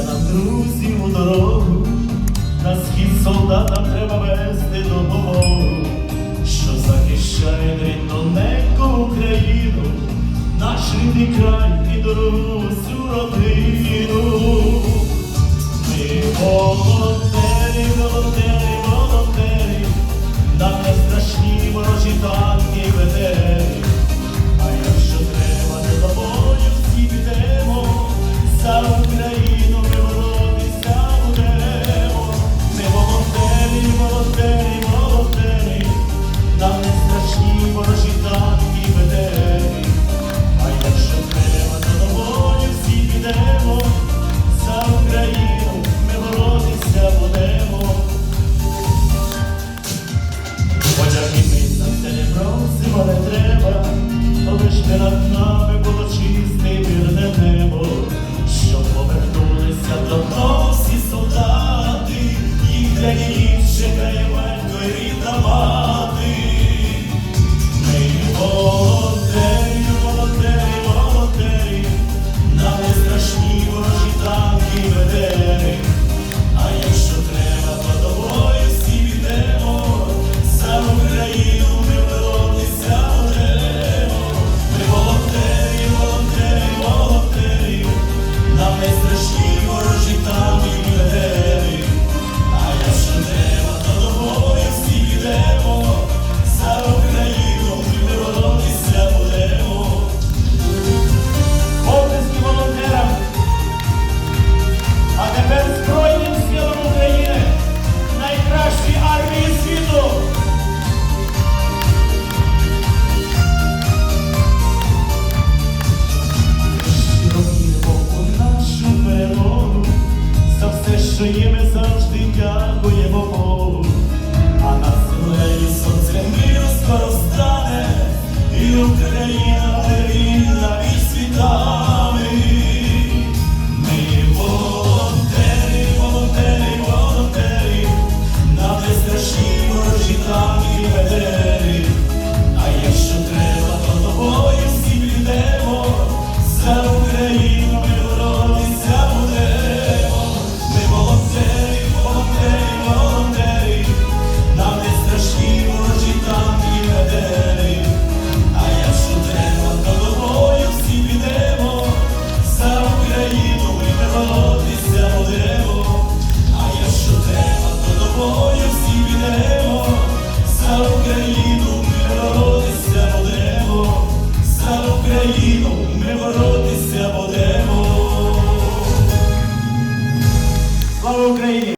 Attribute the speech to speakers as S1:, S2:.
S1: Дайте нам друзів у дорогу, на схід солдатам треба вести допомогу, що захищає рідну неку Україну, наш рідний край і дорогу родину. Ми волонтери, волонтери, волонтери, на не страшні ворожі та. що їм ми завжди дякуємо.